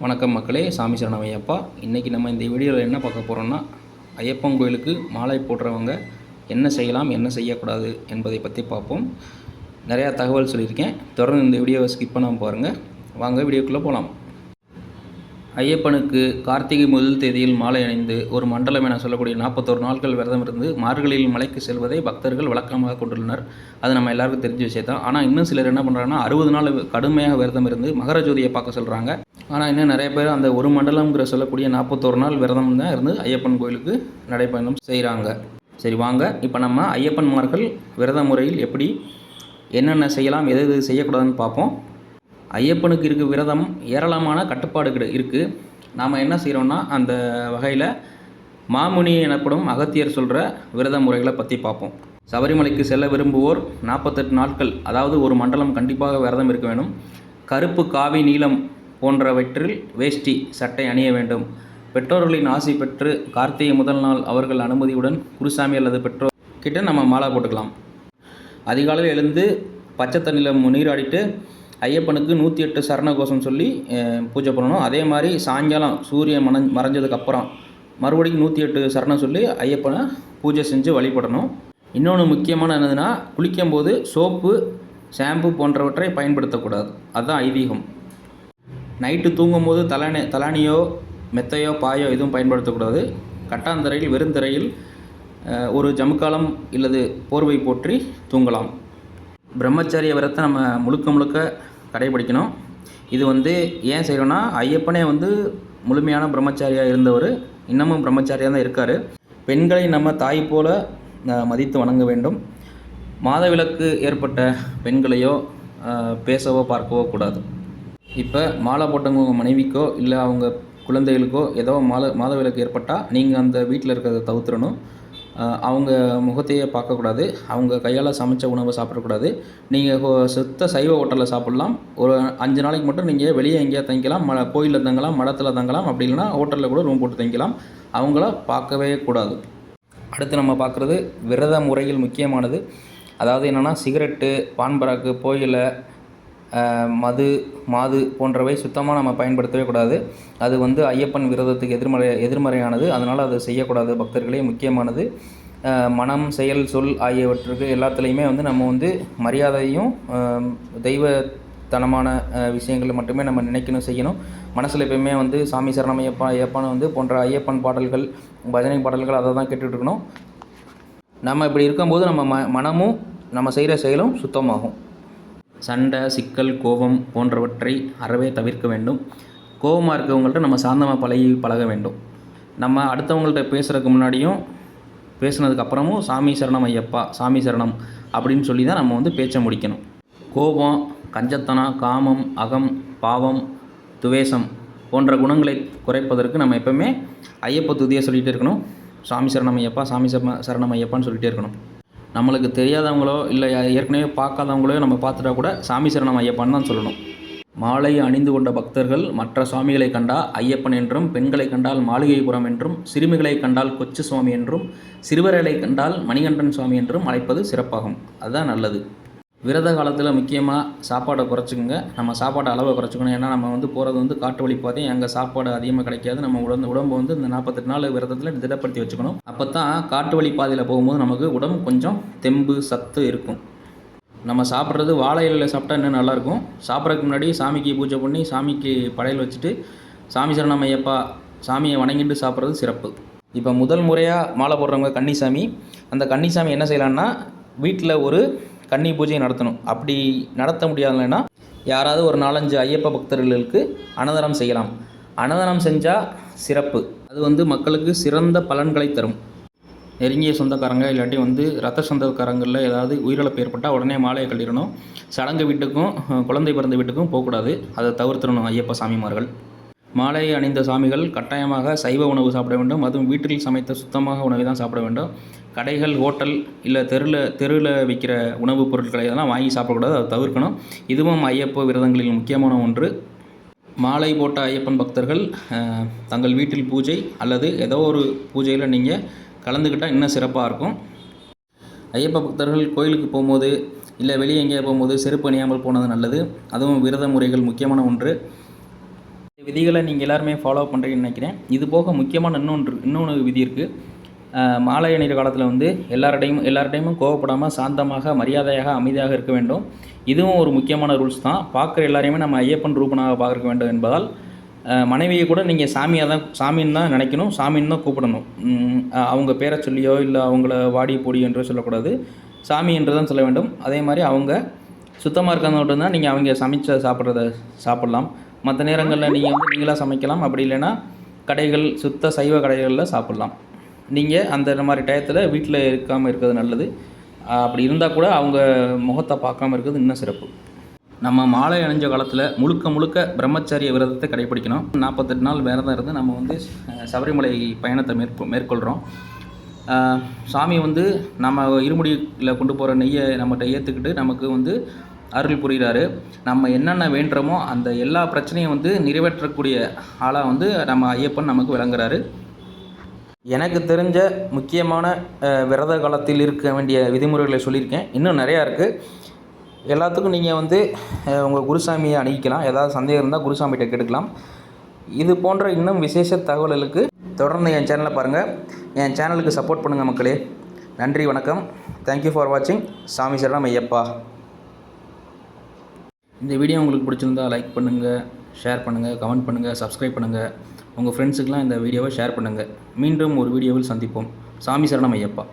வணக்கம் மக்களே சாமி சரணம் ஐயப்பா. இன்றைக்கி நம்ம இந்த வீடியோவில் என்ன பார்க்க போகிறோம்னா ஐயப்பன் கோயிலுக்கு மாலை போடுறவங்க என்ன செய்யலாம் என்ன செய்யக்கூடாது என்பதை பற்றி பார்ப்போம். நிறையா தகவல் சொல்லியிருக்கேன். தொடர்ந்து இந்த வீடியோவை ஸ்கிப் பண்ணாமல் பாருங்கள் வாங்க வீடியோக்குள்ளே போகலாம் ஐயப்பனுக்கு கார்த்திகை முதல் தேதியில் மாலை அணிந்து ஒரு மண்டலம் என சொல்லக்கூடிய நாற்பத்தோரு நாட்கள் விரதம் இருந்து மார்கழியில் மலைக்கு செல்வதை பக்தர்கள் வழக்கமாக கொண்டுள்ளனர். அது நம்ம எல்லாருக்கும் தெரிஞ்ச விஷயம் தான் ஆனால் இன்னும் சிலர் என்ன பண்ணுறாங்கன்னா அறுபது நாள் கடுமையாக விரதம் இருந்து மகர ஜோதியை பார்க்க சொல்கிறாங்க ஆனால் இன்னும் நிறைய பேர் அந்த ஒரு மண்டலம்ங்கிற சொல்லக்கூடிய நாற்பத்தோரு நாள் விரதம் தான் இருந்து ஐயப்பன் கோயிலுக்கு நடைப்பயணம் செய்கிறாங்க சரி வாங்க. இப்போ நம்ம ஐயப்பன்மார்கள் விரத முறையில் எப்படி என்னென்ன செய்யலாம் எது எது செய்யக்கூடாதுன்னு பார்ப்போம். ஐயப்பனுக்கு இருக்க விரதம் ஏராளமான கட்டுப்பாடுகள் இருக்குது நாம் என்ன செய்கிறோம்னா அந்த வகையில் மாமுனி எனப்படும் அகத்தியர் சொல்கிற விரத முறைகளை பற்றி பார்ப்போம். சபரிமலைக்கு செல்ல விரும்புவோர் நாற்பத்தெட்டு நாட்கள் அதாவது ஒரு மண்டலம் கண்டிப்பாக விரதம் இருக்க வேண்டும் கருப்பு காவி நீலம் போன்றவற்றில் வேஷ்டி சட்டை அணிய வேண்டும். பெற்றோர்களின் ஆசை பெற்று கார்த்திகை முதல் நாள் அவர்கள் அனுமதியுடன் குருசாமி அல்லது பெற்றோர் கிட்ட நம்ம மாலை போட்டுக்கலாம். அதிகாலையில் எழுந்து பச்சை தண்ணியில் நீராடிட்டு ஐயப்பனுக்கு நூற்றி எட்டு சரண கோஷம் சொல்லி பூஜை பண்ணணும். அதே மாதிரி சாயங்காலம் சூரியன் மன மறைஞ்சதுக்கப்புறம் மறுபடியும் நூற்றி எட்டு சரணம் சொல்லி ஐயப்பனை பூஜை செஞ்சு வழிபடணும். இன்னொன்று முக்கியமான என்னதுன்னா குளிக்கும்போது சோப்பு ஷாம்பு போன்றவற்றை பயன்படுத்தக்கூடாது. அதுதான் ஐதீகம். நைட்டு தூங்கும்போது தலானி தலானியோ மெத்தையோ பாயோ எதுவும் பயன்படுத்தக்கூடாது. கட்டாந்தரையில் வெறுந்தரையில் ஒரு ஜமுக்காலம் இல்லது போர்வை போற்றி தூங்கலாம். பிரம்மச்சரிய விரத்தை நம்ம முழுக்க முழுக்க கடைபிடிக்கணும். இது வந்து ஏன் செய்யணும்னா ஐயப்பனே வந்து முழுமையான பிரம்மச்சாரியாக இருந்தவர். இன்னமும் பிரம்மச்சாரியாக தான் இருக்கார். பெண்களை நம்ம தாய் போல மதித்து வணங்க வேண்டும். மாதவிலக்கு ஏற்பட்ட பெண்களையோ பேசவோ பார்க்கவோ கூடாது. இப்போ மாலை போட்டவங்க உங்கள் மனைவிக்கோ இல்லை அவங்க குழந்தைகளுக்கோ ஏதோ மாலை மாதவிலக்கு ஏற்பட்டால் நீங்கள் அந்த வீட்டில் இருக்கிறத தவிர்த்துடணும். அவங்க முகத்தையே பார்க்கக்கூடாது. அவங்க கையால் சமைச்ச உணவை சாப்பிடக்கூடாது. நீங்கள் சுத்த சைவ ஹோட்டலில் சாப்பிட்லாம். ஒரு அஞ்சு நாளைக்கு மட்டும் நீங்கள் வெளியே எங்கேயா தங்கிக்கலாம். ம கோயிலில் தங்கலாம் மடத்தில் தங்கலாம். அப்படி இல்லைன்னா ஹோட்டலில் கூட ரூம் போட்டு தங்கிக்கலாம். அவங்கள பார்க்கவே கூடாது. அடுத்து நம்ம பார்க்குறது விரத முறையில் முக்கியமானது. அதாவது என்னென்னா சிகரெட்டு பான்பராக்கு புகையிலை மது மாது போன்றவை சுத்தமாக நம்ம பயன்படுத்தவே கூடாது. அது வந்து ஐயப்பன் விரதத்துக்கு எதிர்மறை எதிர்மறையானது. அதனால் அதை செய்யக்கூடாது பக்தர்களே. முக்கியமானது மனம் செயல் சொல் ஆகியவற்றுக்கு எல்லாத்துலேயுமே வந்து நம்ம வந்து மரியாதையும் தெய்வத்தனமான விஷயங்களை மட்டுமே நம்ம நினைக்கணும் செய்யணும். மனசில் எப்பயுமே வந்து சாமி சரணம் ஐயப்பா ஐயப்பான்னு வந்து போன்ற ஐயப்பன் பாடல்கள் பஜனை பாடல்கள் அதை தான் கேட்டுட்ருக்கணும் நம்ம இப்படி இருக்கும்போது நம்ம ம மனமும் நம்ம செய்கிற செயலும் சுத்தமாகும். சண்டை சிக்கல் கோபம் போன்றவற்றை அறவே தவிர்க்க வேண்டும். கோபமாக இருக்கவங்கள்ட்ட நம்ம சாந்தமாக பழகி பழக வேண்டும். நம்ம அடுத்தவங்கள்ட்ட பேசுகிறதுக்கு முன்னாடியும் பேசுனதுக்கப்புறமும் சாமி சரணம் ஐயப்பா சாமி சரணம் அப்படின்னு சொல்லி தான் நம்ம வந்து பேச்சை முடிக்கணும். கோபம் கஞ்சத்தனம் காமம் அகம் பாவம் துவேஷம் போன்ற குணங்களை குறைப்பதற்கு நம்ம எப்பவுமே ஐயப்ப துதியை சொல்லிகிட்டே இருக்கணும். சாமி சரணம் ஐயப்பா சாமி சரண சரணம் ஐயப்பான்னு சொல்லிகிட்டே இருக்கணும். நம்மளுக்கு தெரியாதவங்களோ இல்லை ஏற்கனவே பார்க்காதவங்களோ நம்ம பார்த்துட்டா கூட சாமி சரணம் ஐயப்பான்னு தான் சொல்லணும். மாலை அணிந்து கொண்ட பக்தர்கள் மற்ற சுவாமிகளை கண்டா ஐயப்பன் என்றும் பெண்களை கண்டால் மாளிகைபுரம் என்றும் சிறுமிகளை கண்டால் கொச்சு சுவாமி என்றும் சிறுவர்களை கண்டால் மணிகண்டன் சுவாமி என்றும் அழைப்பது சிறப்பாகும். அதுதான் நல்லது. விரத காலத்தில் முக்கியமாக சாப்பாடை குறைச்சிக்கோங்க. நம்ம சாப்பாடு அளவை குறைச்சிக்கணும். ஏன்னா நம்ம வந்து போகிறது வந்து காட்டு வழி பாதை. அங்கே சாப்பாடு அதிகமாக கிடைக்காது. நம்ம உடம்பு உடம்பு வந்து இந்த நாற்பத்தெட்டு நாள் விரதத்தில் திடப்படுத்தி வச்சுக்கணும். அப்போ தான் காட்டு வழி பாதையில் போகும்போது நமக்கு உடம்பு கொஞ்சம் தெம்பு சத்து இருக்கும். நம்ம சாப்பிட்றது வாழை இலையில் சாப்பிட்டா இன்னும் நல்லாயிருக்கும் சாப்பிட்றதுக்கு முன்னாடி சாமிக்கு பூஜை பண்ணி சாமிக்கு படையல் வச்சுட்டு சாமி சரணம் ஐயப்பா சாமியை வணங்கிட்டு சாப்பிட்றது சிறப்பு. இப்போ முதல் முறையாக மாலை போடுறவங்க கன்னிசாமி. அந்த கன்னிசாமி என்ன செய்யலான்னா வீட்டில் ஒரு கன்னி பூஜை நடத்தணும். அப்படி நடத்த முடியாதுன்னா யாராவது ஒரு நாலஞ்சு ஐயப்ப பக்தர்களுக்கு அன்னதானம் செய்யலாம். அன்னதானம் செஞ்சால் சிறப்பு. அது வந்து மக்களுக்கு சிறந்த பலன்களை தரும். நெருங்கிய சொந்தக்காரங்க இல்லாட்டி வந்து ரத்த சொந்தக்காரங்களில் ஏதாவது உயிரிழப்பு ஏற்பட்டால் உடனே மாலையை கட்டிடணும். சடங்கு வீட்டுக்கும் குழந்தை பிறந்த வீட்டுக்கும் போகக்கூடாது. அதை தவிர்த்திடணும் ஐயப்ப சாமிமார்கள். மாலையை அணிந்த சாமிகள் கட்டாயமாக சைவ உணவு சாப்பிட வேண்டும். அதுவும் வீட்டில் சமைத்த சுத்தமாக உணவை தான் சாப்பிட வேண்டும். கடைகள் ஹோட்டல் இல்லை தெருவில் தெருவில் விற்கிற உணவுப் பொருட்களை இதெல்லாம் வாங்கி சாப்பிடக்கூடாது. அதை தவிர்க்கணும். இதுவும் ஐயப்ப விரதங்களில் முக்கியமான ஒன்று. மாலை போட்ட ஐயப்பன் பக்தர்கள் தங்கள் வீட்டில் பூஜை அல்லது ஏதோ ஒரு பூஜையில் நீங்கள் கலந்துக்கிட்டால் இன்னும் சிறப்பாக இருக்கும். ஐயப்ப பக்தர்கள் கோயிலுக்கு போகும்போது இல்லை வெளியே எங்கேயா போகும்போது செருப்பு அணியாமல் போனது நல்லது. அதுவும் விரத முறைகள் முக்கியமான ஒன்று. விதிகளை நீங்கள் எல்லாருமே ஃபாலோ பண்ணுறீங்கன்னு நினைக்கிறேன். இது போக முக்கியமான இன்னொன்று இன்னொன்று விதி இருக்குது மாலை அணிகிற காலத்தில் வந்து எல்லார்டையும் எல்லார்டையும் கோவப்படாமல் சாந்தமாக மரியாதையாக அமைதியாக இருக்க வேண்டும். இதுவும் ஒரு முக்கியமான ரூல்ஸ் தான். பார்க்குற எல்லாரையுமே நம்ம ஐயப்பன் ரூபனாக பார்க்க வேண்டும் என்பதால் மனைவியை கூட நீங்கள் சாமியாக தான் சாமின்னு தான் நினைக்கணும். சாமின்னு தான் கூப்பிடணும். அவங்க பேரை சொல்லியோ இல்லை அவங்கள வாடி பொடி என்றோ சொல்லக்கூடாது. சாமி என்று தான் சொல்ல வேண்டும். அதே மாதிரி அவங்க சுத்தமாக இருக்கிறத மட்டும்தான் நீங்கள் அவங்க சமைச்ச சாப்பிட்றத சாப்பிட்லாம். மற்ற நேரங்களில் நீங்கள் வந்து நீங்களாக சமைக்கலாம். அப்படி இல்லைன்னா கடைகள் சுத்த சைவ கடைகளில் சாப்பிட்லாம். நீங்கள் அந்த மாதிரி டயத்தில் வீட்டில் இருக்காமல் இருக்கிறது நல்லது. அப்படி இருந்தால் கூட அவங்க முகத்தை பார்க்காம இருக்கிறது இன்னும் சிறப்பு. நம்ம மாலை அணிஞ்ச காலத்தில் முழுக்க முழுக்க பிரம்மச்சரிய விரதத்தை கடைபிடிக்கணும். நாற்பத்தெட்டு நாள் விரதம் இருந்து நம்ம வந்து சபரிமலை பயணத்தை மேற்கொ மேற்கொள்கிறோம் சாமி வந்து நம்ம இருமுடியில் கொண்டு போகிற நெய்யை நம்மகிட்ட ஏற்றுக்கிட்டு நமக்கு வந்து அருள் புரிகிறாரு நம்ம என்னென்ன வேண்டுறோமோ அந்த எல்லா பிரச்சனையும் வந்து நிறைவேற்றக்கூடிய ஆளாக வந்து நம்ம ஐயப்பன் நமக்கு விளங்குறாரு. எனக்கு தெரிஞ்ச முக்கியமான விரத காலத்தில் இருக்க வேண்டிய விதிமுறைகளை சொல்லியிருக்கேன். இன்னும் நிறையா இருக்குது எல்லாத்துக்கும் நீங்கள் வந்து உங்கள் குருசாமியை அணுகிக்கலாம். ஏதாவது சந்தேகம் இருந்தால் குருசாமிகிட்ட கேட்டுக்கலாம். இது போன்ற இன்னும் விசேஷ தகவல்களுக்கு தொடர்ந்து என் சேனலை பாருங்கள் என் சேனலுக்கு சப்போர்ட் பண்ணுங்கள் மக்களே. நன்றி வணக்கம். தேங்க்யூ ஃபார் வாட்சிங் சாமி சரணம் ஐயப்பா. இந்த வீடியோ உங்களுக்கு பிடிச்சிருந்தா லைக் பண்ணுங்கள் ஷேர் பண்ணுங்கள் கமெண்ட் பண்ணுங்கள் சப்ஸ்கிரைப் பண்ணுங்கள் உங்கள் ஃப்ரெண்ட்ஸுக்கெலாம் இந்த வீடியோவை ஷேர் பண்ணுங்கள் மீண்டும் ஒரு வீடியோவில் சந்திப்போம். சாமி சரணம் ஐயப்பா.